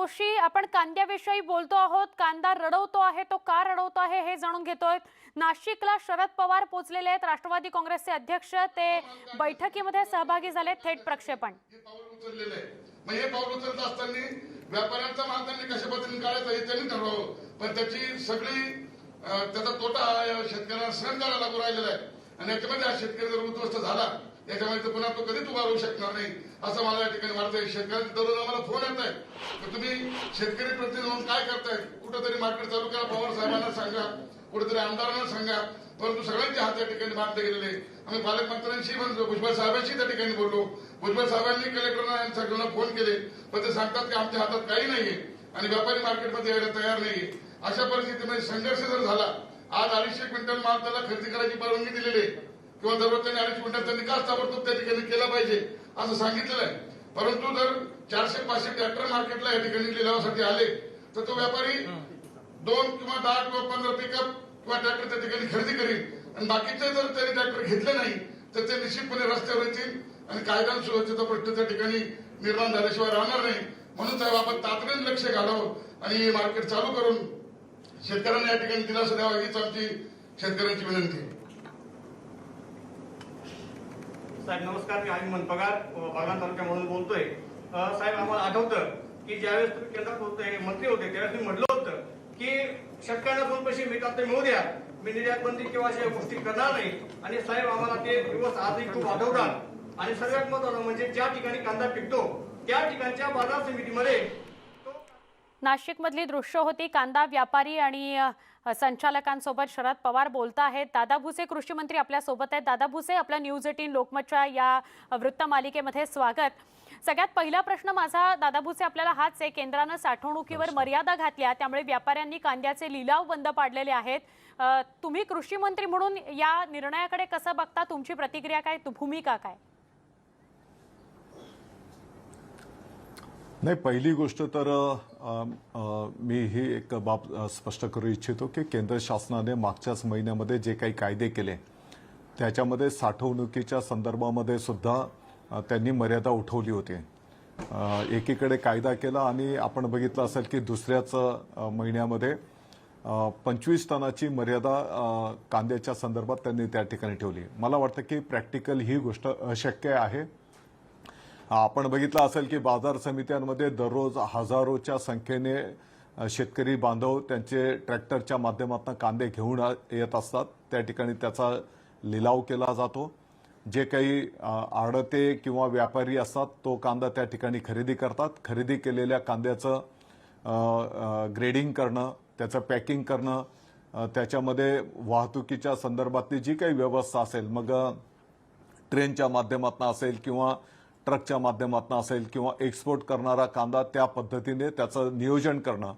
जोशी आपण कांद्याविषयी बोलतो आहोत. कांदा रडवतो आहे तो का रडवतो आहे हे जाणून घेतोय. नाशिकला शरद पवार पोहोचलेले आहेत. राष्ट्रवादी काँग्रेसचे अध्यक्ष ते बैठकीमध्ये सहभागी झाले थेट प्रक्षेपण. हे पाऊल उचलत असताना व्यापाऱ्यांचा माल त्यांनी कशा पद्धतीने काढायचा हे त्यांनी ठरवावं. पण त्याची सगळी त्याचा तोटा शेतकऱ्यांना सहन करायला लागू राहिलेला आहे. आणि याच्यामध्ये हा शेतकरी जर उद्ध्वस्त झाला याच्यामध्ये पुन्हा तो कधीच उभा राहू शकणार नाही. असं मला या ठिकाणी वाटतंय. शेतकऱ्यांचे दररोज आम्हाला फोन येत आहे तुम्ही शेतकरी प्रतिनिधी म्हणून काय करताय? कुठंतरी मार्केट चालू करा पवार साहेबांना सांगा. कुठेतरी आमदारांना सांगा. परंतु सगळ्यांचे हात या ठिकाणी बांधले गेलेले आम्ही पालकमंत्र्यांशी पण भुजबळ साहेबांशी त्या ठिकाणी बोललो. भुजबळ साहेबांनी कलेक्टरना सगळ्यांना फोन केले. पण ते सांगतात की आमच्या हातात काही नाहीये आणि व्यापारी मार्केटमध्ये यायला तयार नाहीये. अशा परिस्थितीमध्ये संघर्ष जर झाला आज अडीचशे क्विंटल माल त्याला खरेदी करायची परवानगी दिलेली आहे. किंवा दररोज त्यांनी क्विंटल त्यांनी निकाल ताबडतोब त्या ठिकाणी केला पाहिजे. असं सांगितलेलं आहे परंतु जर चारशे पाचशे ट्रॅक्टर मार्केटला या ठिकाणी लिलावासाठी आले तर तो व्यापारी दोन किंवा दहा किंवा पंधरा पिकअप किंवा ट्रॅक्टर त्या ठिकाणी खरेदी करील. आणि बाकीचे जर त्यांनी ट्रॅक्टर घेतले नाही तर ते निश्चितपणे रस्त्यावर येतील आणि कायदा सुरक्षेचा प्रश्न त्या ठिकाणी निर्माण झाल्याशिवाय राहणार नाही. म्हणून साहेब आपण तातडीने लक्ष घालावं आणि हे मार्केट चालू करून शेतकऱ्यांना या ठिकाणी दिलासा द्यावा हीच आमची शेतकऱ्यांची विनंती आहे. साहेब नमस्कार मी आम्ही मनपगार बागान तालुक्यामधून बोलतोय. साहेब आम्हाला आठवतं की ज्यावेळेस तुम्ही केंद्रात होते मंत्री होते त्यावेळेस मी म्हटलं होतं की शेतकऱ्यांना दोन पैसे मिळतात ते मिळू द्या. मी निर्यात बंदी किंवा अशा गोष्टी करणार नाही. आणि साहेब आम्हाला ते दिवस आजही खूप आठवतात. आणि सगळ्यात महत्वाचं म्हणजे ज्या ठिकाणी कांदा पिकतो त्या ठिकाणच्या बाजार समितीमध्ये नाशिकमधली दृश्य होती कांदा व्यापारी आणि संचालकांसोबत शरद पवार बोलत आहेत. दादा भुसे कृषी मंत्री आपल्यासोबत आहेत. दादा भुसे आपल्या न्यूज एटीन लोकमतच्या या वृत्तमालिकेमध्ये स्वागत. सगळ्यात पहिला प्रश्न माझा दादा भुसे आपल्याला हाच आहे. केंद्रानं साठवणुकीवर मर्यादा घातल्या. त्यामुळे व्यापाऱ्यांनी कांद्याचे लिलाव बंद पाडलेले आहेत. तुम्ही कृषी मंत्री म्हणून या निर्णयाकडे कसं बघता? तुमची प्रतिक्रिया काय? भूमिका काय? नाही पहिली गोष्ट तर मी ही एक बाब स्पष्ट करू इच्छितो की केंद्र शासनाने मागच्याच महिन्यामध्ये जे काही कायदे केले त्याच्यामध्ये साठवणुकीच्या संदर्भामध्ये सुद्धा त्यांनी मर्यादा उठवली होती. एकीकडे कायदा केला आणि आपण बघितलं असेल की दुसऱ्याच महिन्यामध्ये पंचवीस टनाची मर्यादा कांद्याच्या संदर्भात त्यांनी त्या ठिकाणी ठेवली. मला वाटतं की प्रॅक्टिकल ही गोष्ट अशक्य आहे. आपण बघितलं असेल की बाजार समित्यांमध्ये दररोज हजारोच्या संख्येने शेतकरी बांधव त्यांचे ट्रॅक्टरच्या माध्यमातून कांदे घेऊन येत असतात. त्या ठिकाणी त्याचा लिलाव केला जातो. जे काही आडते किंवा व्यापारी असतात तो कांदा त्या ठिकाणी खरेदी करतात. खरेदी केलेल्या कांद्याचं ग्रेडिंग करणं त्याचं पॅकिंग करणं त्याच्यामध्ये वाहतुकीच्या संदर्भातली जी काही व्यवस्था असेल मग ट्रेनच्या माध्यमातून असेल किंवा ट्रकच्या माध्यमातून असेल किंवा एक्सपोर्ट करणारा कांदा त्या पद्धतीने त्याचं नियोजन करणं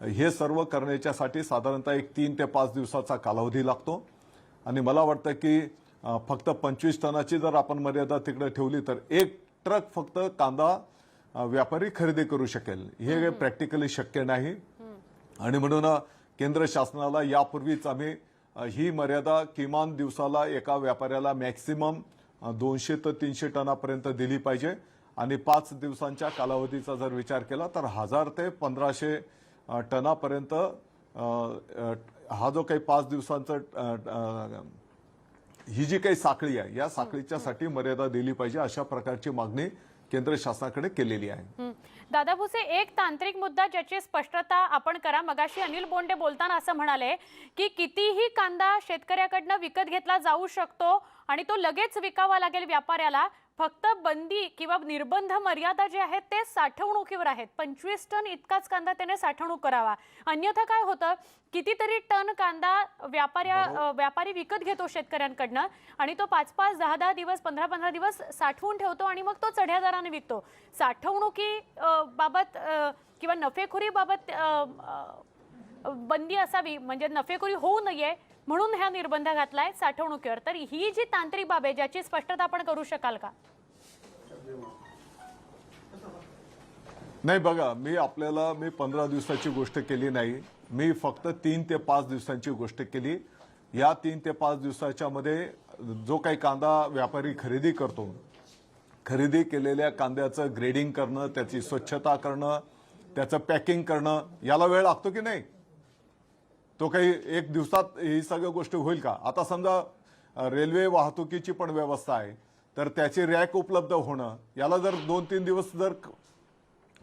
हे सर्व करण्याच्यासाठी साधारणतः एक तीन ते पाच दिवसाचा कालावधी लागतो. आणि मला वाटतं की फक्त पंचवीस टनाची जर आपण मर्यादा तिकडे ठेवली तर एक ट्रक फक्त कांदा व्यापारी खरेदी करू शकेल. हे प्रॅक्टिकली शक्य नाही. आणि म्हणून केंद्र शासनाला यापूर्वीच आम्ही ही मर्यादा किमान दिवसाला एका व्यापाऱ्याला मॅक्सिमम दोनशे ते तीनशे टनापर्यंत दिली पाहिजे. आणि पाच दिवसांच्या कालावधीचा जर विचार केला तर हजार ते पंधराशे टनापर्यंत हा जो काही पाच दिवसांचा ही जी काही साखळी आहे या साखळीच्यासाठी मर्यादा दिली पाहिजे अशा प्रकारची मागणी केंद्र शासनाकडे केलेली आहे. दादा भुसे एक तांत्रिक मुद्दा ज्याची स्पष्टता आपण करा. मगाशी अनिल बोंडे बोलताना असं म्हणाले की कितीही कांदा शेतकऱ्याकडनं विकत घेतला जाऊ शकतो आणि तो लगेच विकावा लागेल व्यापाऱ्याला फक्त बंदी किंवा निर्बंध मर्यादा जे आहेत ते साठवणुकीवर आहेत. पंचवीस टन इतकाच कांदा त्याने साठवणूक करावा. अन्यथा काय होतं कितीतरी टन कांदा व्यापाऱ्या व्यापारी विकत घेतो शेतकऱ्यांकडनं आणि तो पाच पाच दहा दहा दिवस पंधरा पंधरा दिवस साठवून ठेवतो आणि मग तो चढ्या दराने विकतो. साठवणुकी बाबत किंवा नफेखोरी बाबत अ, अ, बंदी असावी म्हणजे नफेखोरी होऊ नये म्हणून हा निर्बंध घातलाय साठवणुकीवर. तर ही जी तांत्रिक बाब आहे ज्याची स्पष्टता आपण करू शकाल का? नाही बघा मी आपल्याला मी पंधरा दिवसाची गोष्ट केली नाही. मी फक्त तीन ते पाच दिवसांची गोष्ट केली. या तीन ते पाच दिवसाच्या मध्ये जो काही कांदा व्यापारी खरेदी करतो खरेदी केलेल्या कांद्याचं ग्रेडिंग करणं त्याची स्वच्छता करणं त्याचं पॅकिंग करणं याला वेळ लागतो की नाही? तो काही एक दिवसात ही सगळ्या गोष्टी होईल का? आता समजा रेल्वे वाहतुकीची पण व्यवस्था आहे. तर त्याची रॅक उपलब्ध होणं याला जर दोन तीन दिवस जर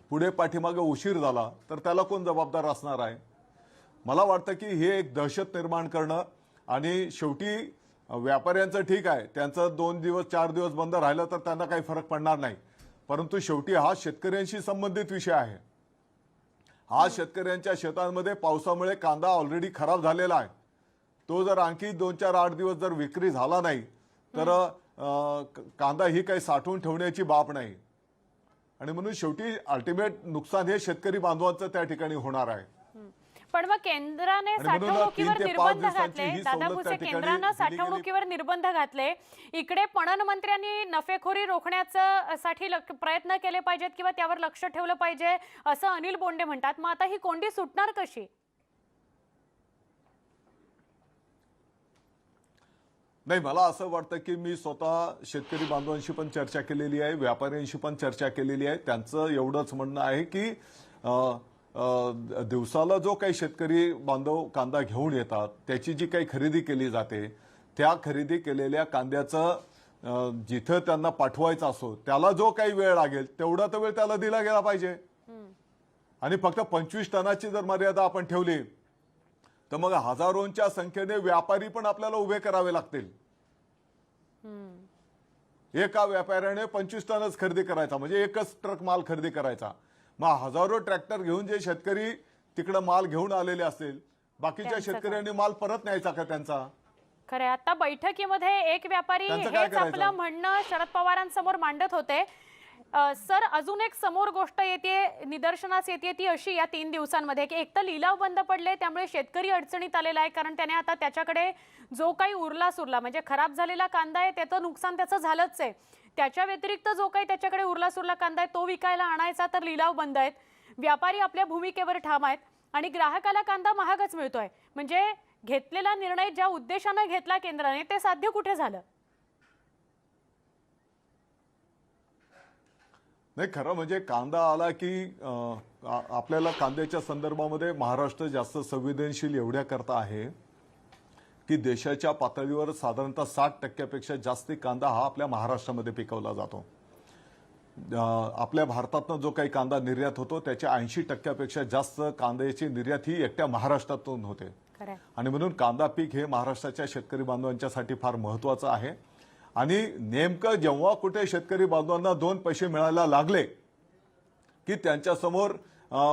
पुढे पाठीमागे उशीर झाला तर त्याला कोण जबाबदार असणार आहे? मला वाटतं की हे एक दहशत निर्माण करणं आणि शेवटी व्यापाऱ्यांचं ठीक आहे. त्यांचं दोन दिवस चार दिवस बंद राहिलं तर त्यांना काही फरक पडणार नाही. परंतु शेवटी हा शेतकऱ्यांशी संबंधित विषय आहे. हा शेतकऱ्यांच्या शेतांमध्ये पावसामुळे कांदा ऑलरेडी खराब झालेला आहे. तो जर आणखी दोन चार आठ दिवस जर विक्री झाला नाही तर कांदा ही काही साठवून ठेवण्याची बाब नाही. आणि म्हणून शेवटी अल्टिमेट नुकसान हे शेतकरी बांधवांचं त्या ठिकाणी होणार आहे. पण मग केंद्राने साठवणुकीवर निर्बंध घातले दादा भुसे केंद्रानं. साठवणुकीवर निर्बंध घातले. इकडे पणन मंत्र्यांनी नफेखोरी रोखण्याचं साठी प्रयत्न केले पाहिजेत किंवा त्यावर लक्ष ठेवलं पाहिजे असं अनिल बोंडे म्हणतात. मग आता ही कोंडी सुटणार कशी? नाही मला असं वाटतं की मी स्वतः शेतकरी बांधवांशी पण चर्चा केलेली आहे व्यापाऱ्यांशी पण चर्चा केलेली आहे. त्यांचं एवढंच म्हणणं आहे की दिवसाला जो काही शेतकरी बांधव कांदा घेऊन येतात त्याची जी काही खरेदी केली जाते त्या खरेदी केलेल्या कांद्याचं जिथं त्यांना पाठवायचं असो त्याला जो काही वेळ लागेल तेवढा तर वेळ त्याला दिला गेला पाहिजे. आणि फक्त पंचवीस टनाची जर मर्यादा आपण ठेवली तर मग हजारोंच्या संख्येने व्यापारी पण आपल्याला उभे करावे लागतील एका व्यापाऱ्याने पंचवीस टनच खरेदी करायचा म्हणजे एकच ट्रक माल खरेदी करायचा मग हजारो ट्रॅक्टर घेऊन जे शेतकरी तिकडे माल घेऊन आलेले असतील बाकीच्या? शेतकऱ्यांनी माल परत न्यायचा का त्यांचा खरं. आता बैठकीमध्ये एक व्यापारी हेच आपलं? म्हणणं शरद पवारांसमोर मांडत होते सर अजून एक समोर गोष्ट येते निदर्शनास येते ती अशी या तीन दिवसांमध्ये की एक तर लिलाव बंद पडले त्यामुळे शेतकरी अडचणीत आलेला आहे कारण त्याने आता त्याच्याकडे जो काही उरला सुरला म्हणजे खराब झालेला कांदा आहे त्याचं नुकसान त्याचं झालंच आहे. त्याच्या व्यतिरिक्त जो काही त्याच्याकडे उरला सुरला कांदा आहे तो विकायला आणायचा तर लिलाव बंद आहेत. व्यापारी आपल्या भूमिकेवर ठाम आहेत आणि ग्राहकाला कांदा महागच मिळतोय. म्हणजे घेतलेला निर्णय ज्या उद्देशानं घेतला केंद्राने ते साध्य कुठे झालं? नाही खरं म्हणजे कांदा आला की आपल्याला कांद्याच्या संदर्भामध्ये महाराष्ट्र जास्त संवेदनशील एवढ्या करता आहे की देशाच्या पातळीवर साधारणतः साठ टक्क्यापेक्षा जास्ती कांदा हा आपल्या महाराष्ट्रामध्ये पिकवला जातो. आपल्या भारतातनं जो काही कांदा निर्यात होतो त्याच्या ऐंशी टक्क्यापेक्षा जास्त कांद्याची निर्यात ही एकट्या महाराष्ट्रातून होते. आणि म्हणून कांदा पीक हे महाराष्ट्राच्या शेतकरी बांधवांच्यासाठी फार महत्वाचं आहे. आणि नेमकं जेव्हा कुठे शेतकरी बांधवांना दोन पैसे मिळायला लागले की त्यांच्यासमोर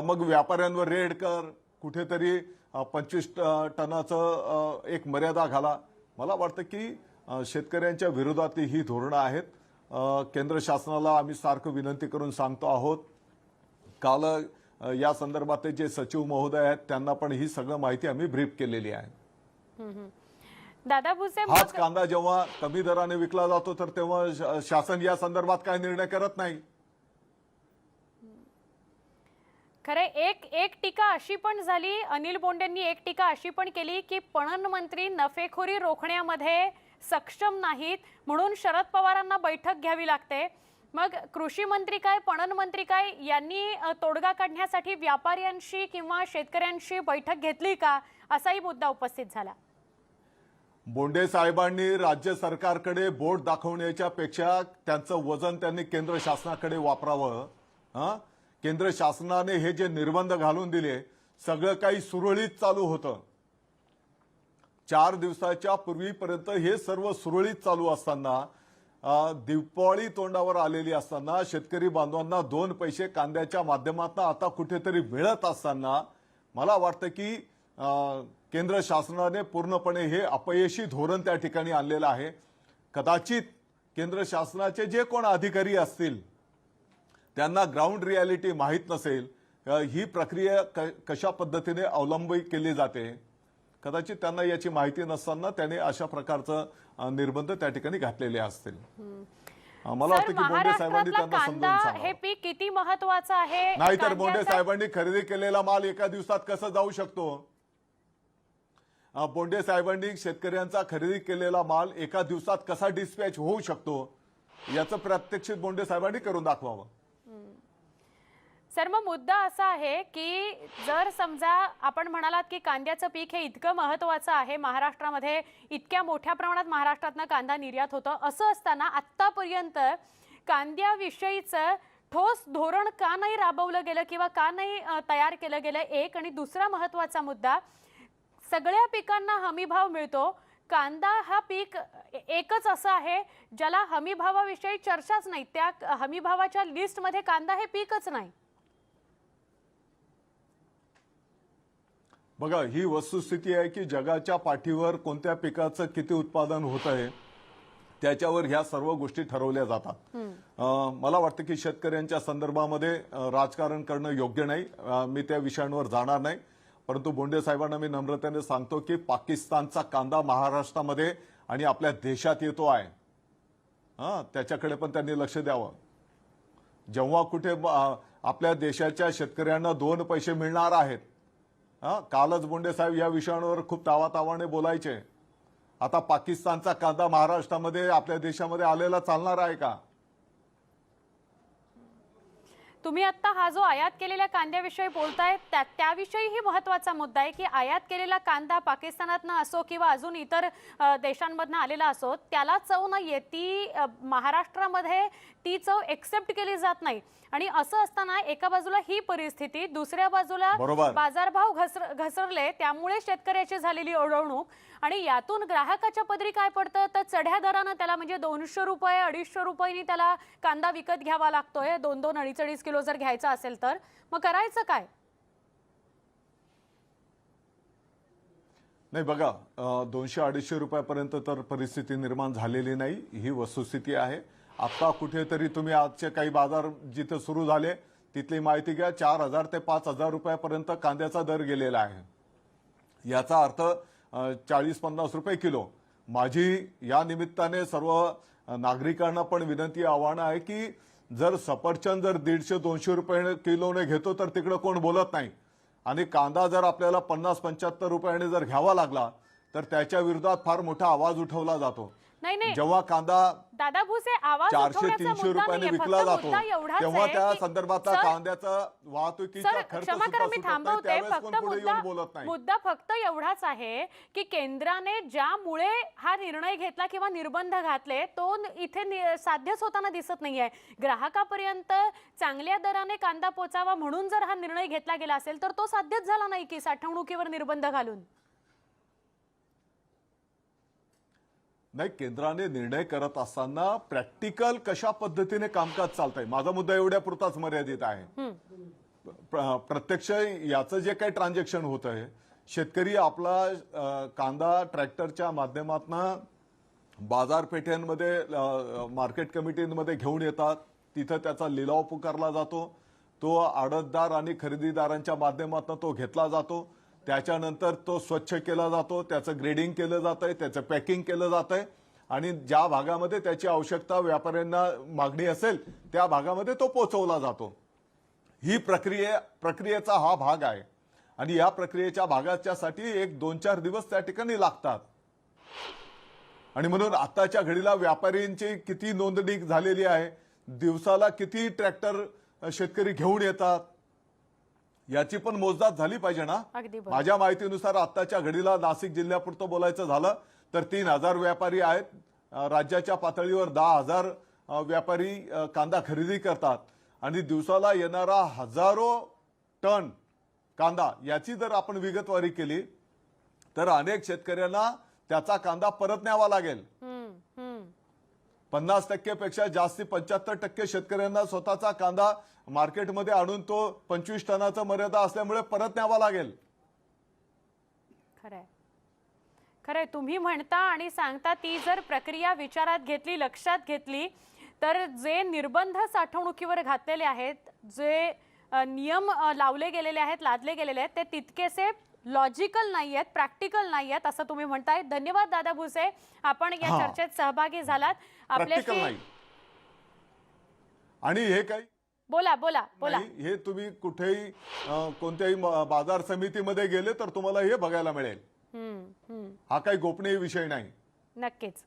मग व्यापाऱ्यांवर रेड कर कुठेतरी पंचवीस ट- टनाचं एक मर्यादा घाला. मला वाटतं की शेतकऱ्यांच्या विरोधात ही धोरणं आहेत. केंद्र शासनाला आम्ही सारखं विनंती करून सांगतो आहोत. काल या संदर्भातले जे सचिव महोदय आहेत त्यांना पण ही सगळं माहिती आम्ही ब्रीफ केलेली आहे. दादा भुसे हाच कांदा जेव्हा कमी दराने विकला जातो तर तेव्हा शासन या संदर्भात काय निर्णय करत नाही? खरे एक एक टीका अशी पण झाली अनिल बोंडेंनी एक टीका अशी पण केली की पणन मंत्री नफेखोरी रोखण्यामध्ये सक्षम नाहीत म्हणून शरद पवारांना बैठक घ्यावी लागते. मग कृषी मंत्री काय पणन मंत्री काय यांनी तोडगा काढण्यासाठी व्यापाऱ्यांशी किंवा शेतकऱ्यांशी बैठक घेतली का असाही मुद्दा उपस्थित झाला. बोंडे साहेबांनी राज्य सरकारकडे बोट दाखवण्याच्या पेक्षा त्यांचं वजन त्यांनी केंद्र शासनाकडे वापरावं हां? केंद्र शासनाने हे जे निर्बंध घालून दिले सगळं काही सुरळीत चालू होतं. चार दिवसाच्या पूर्वीपर्यंत हे सर्व सुरळीत चालू असताना अ, दिवाळी तोंडावर आलेली असताना शेतकरी बांधवांना दोन पैसे कांद्याच्या माध्यमातून आता कुठेतरी मिळत असताना मला वाटतं की केंद्र शासनाने पूर्णपणे हे अपयशी धोरण त्या ठिकाणी आणलेलं आहे. कदाचित केंद्र शासनाचे जे कोण अधिकारी असतील त्यांना ग्राउंड रियालिटी माहीत नसेल ही प्रक्रिया क- कशा पद्धतीने अवलंबित केली जाते कदाचित त्यांना याची माहिती नसताना त्याने अशा प्रकारचं निर्बंध त्या ठिकाणी घातलेले असतील. मला वाटतं की बोंडे साहेबांनी त्यांना कांदा समजावून हे पीक किती महत्वाचं आहे? नाहीतर बोंडे साहेबांनी खरेदी केलेला माल एका दिवसात कसं जाऊ शकतो? बोंडे साहेबांनी शेतकऱ्यांचा खरेदी केलेला माल एका दिवसात कसा डिस्पॅच होऊ शकतो? याचं प्रात्यक्षिक बोंडे साहेबांनी करून दाखवावं. सर मग मुद्दा असा आहे की जर समजा आपण म्हणालात की कांद्याचं पीक हे इतकं महत्वाचं आहे महाराष्ट्रामध्ये इतक्या मोठ्या प्रमाणात महाराष्ट्रातनं कांदा निर्यात होतं असं असताना आत्तापर्यंत कांद्याविषयीचं ठोस धोरण का नाही राबवलं गेलं किंवा का नाही तयार केलं गेलं एक आणि दुसरा महत्त्वाचा मुद्दा सगळ्या पिकांना हमीभाव मिळतो. कांदा हा पीक एकच असं आहे ज्याला हमीभावाविषयी चर्चाच नाही. त्या हमीभावाच्या लिस्टमध्ये कांदा हे पीकच नाही. बघा ही वस्तुस्थिती आहे की जगाच्या पाठीवर कोणत्या पिकाचं किती उत्पादन होत आहे त्याच्यावर ह्या सर्व गोष्टी ठरवल्या जातात. मला वाटतं की शेतकऱ्यांच्या संदर्भामध्ये राजकारण करणं योग्य नाही. मी त्या विषयांवर जाणार नाही. परंतु बोंडे साहेबांना मी नम्रतेने सांगतो की पाकिस्तानचा कांदा महाराष्ट्रामध्ये आणि आपल्या देशात येतो आहे. हां त्याच्याकडे पण त्यांनी लक्ष द्यावं. जेव्हा कुठे आपल्या देशाच्या शेतकऱ्यांना दोन पैसे मिळणार आहेत हां कालच बोंडे साहेब या विषयांवर खूप तावातावाने बोलायचे. आता पाकिस्तानचा कांदा महाराष्ट्रामध्ये आपल्या देशामध्ये आलेला चालणार आहे का? तुम्ही आता हा जो आयात केलेल्या कांद्याविषयी बोलताय त्या त्याविषयीही महत्त्वाचा मुद्दा आहे की आयात केलेला कांदा पाकिस्तानातनं असो किंवा अजून इतर देशांमधनं आलेला असो त्याला चव नाहीये. ती अ, महाराष्ट्रामध्ये ती चव एक्सेप्ट केली जात नाही. आणि असं असताना एका बाजूला ही परिस्थिती दुसऱ्या बाजूला. बाजारभाव घसर घसरले त्यामुळे शेतकऱ्याची झालेली अडवणूक आणि यातून ग्राहकाच्या पदरी काय पडतं? तर चढ्या दरानं त्याला म्हणजे दोनशे रुपये अडीचशे रुपयांनी त्याला कांदा विकत घ्यावा लागतोय. दोन दोन अडीच अडीच किलो जर घ्यायचा असेल तर मग करायचं काय? नाही बघा दोनशे अडीचशे रुपयापर्यंत तर परिस्थिती निर्माण झालेली नाही. ही वस्तुस्थिती आहे. आता कुठेतरी तुम्ही आजचे काही बाजार जिथे सुरू झाले तिथली माहिती घ्या. चार हजार ते पाच हजार रुपयापर्यंत कांद्याचा दर गेलेला आहे. याचा अर्थ चाळीस पन्नास रुपये किलो. माझी या निमित्ताने सर्व नागरिकांना पण विनंती आव्हानं आहे की जर सफरचंद जर दीडशे दोनशे रुपये किलोने घेतो तर तिकडं कोण बोलत नाही. आणि कांदा जर आपल्याला पन्नास पंच्याहत्तर रुपयाने जर घ्यावा लागला तर त्याच्या विरोधात फार मोठा आवाज उठवला जातो. नाही नाही. जेव्हा कांदा दादा भुसे आवाज चारशे तीनशे रुपयाने नाहीये. विकला जातो तेव्हा त्या संदर्भातला कांद्याचा वाहतुकीचा क्षमा करा मी थांबवते. फक्त मुद्दा मुद्दा फक्त एवढाच आहे की केंद्राने ज्यामुळे हा निर्णय घेतला किंवा निर्बंध घातले तो इथे साध्यच होताना दिसत नाहीये. ग्राहकापर्यंत चांगल्या दराने कांदा पोचावा म्हणून जर हा निर्णय घेतला गेला असेल तर तो साध्यच झाला नाही की साठवणुकीवर निर्बंध घालून. नाही केंद्राने निर्णय करत असताना प्रॅक्टिकल कशा पद्धतीने कामकाज चालतंय? माझा मुद्दा एवढ्या पुरताच मर्यादित आहे. प्र- प्रत्यक्ष याचं जे काही ट्रान्झॅक्शन होत आहे शेतकरी आपला कांदा ट्रॅक्टरच्या माध्यमातून बाजारपेठेमध्ये अ, मार्केट कमिटीमध्ये घेऊन येतात. तिथं त्याचा लिलाव पुकारला जातो. तो आडतदार आणि खरेदीदारांच्या माध्यमातून तो घेतला जातो. त्याच्यानंतर तो स्वच्छ केला जातो त्याचं ग्रेडिंग केलं जातंय त्याचं पॅकिंग केलं जातंय. आणि ज्या भागामध्ये त्याची आवश्यकता व्यापाऱ्यांना मागणी असेल त्या भागामध्ये तो पोचवला जातो. ही प्रक्रिये प्रक्रियेचा हा भाग आहे. आणि या प्रक्रियेच्या भागाच्यासाठी एक दोन चार दिवस त्या ठिकाणी लागतात. आणि म्हणून आताच्या घडीला व्यापाऱ्यांची किती नोंदणी झालेली आहे दिवसाला किती ट्रॅक्टर शेतकरी घेऊन येतात याची पण मोजदाद झाली पाहिजे ना. माझ्या माहितीनुसार आत्ताच्या घडीला नाशिक जिल्ह्यापुरतं बोलायचं झालं तर तीन हजार व्यापारी आहेत राज्याच्या पातळीवर दहा हजार व्यापारी कांदा खरेदी करतात आणि दिवसाला येणारा हजारो टन कांदा याची जर आपण विगतवारी केली तर अनेक शेतकऱ्यांना त्याचा कांदा परत न्यावा लागेल. पन्नास टक्केपेक्षा जास्ती पंच्याहत्तर टक्के शेतकऱ्यांना स्वतःचा कांदा मार्केटमध्ये आणून तो पंचवीस टनाचा मर्यादा असल्यामुळे परत न्यावा लागेल. खरंय. खरंय तुम्ही म्हणता आणि सांगता ती जर प्रक्रिया विचारात घेतली लक्षात घेतली तर जे निर्बंध साठवणुकीवर घातलेले आहेत जे नियम लावले गेलेले आहेत लादले गेलेले आहेत ते तितकेसे लॉजिकल नाही आहेत प्रॅक्टिकल नाही आहेत असं तुम्ही म्हणताय. धन्यवाद दादा भुसे. आपण या चर्चेत सहभागी झालात. आपल्याशी आणि हे काही? बोला बोला बोला. हे तुम्ही कुठेही कोणत्याही बाजार समितीमध्ये गेले तर तुम्हाला हे बघायला मिळेल. हा काही गोपनीय विषय नाही. नक्कीच.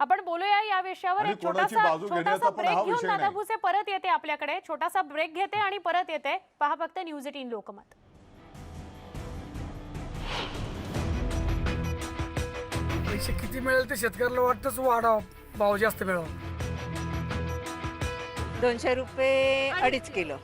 आपण बोलूया या विषयावर. एक छोटासा छोटासा ब्रेक घेऊन दादा भुसे परत येते आपल्याकडे. छोटासा ब्रेक घेते आणि परत येते. पहा फक्त न्यूज एटीन लोकमत. पैसे किती मिळेल ते शेतकऱ्याला वाटतंच वाढा भाव जास्त मिळावा. दोनशे रुपये अडीच किलो.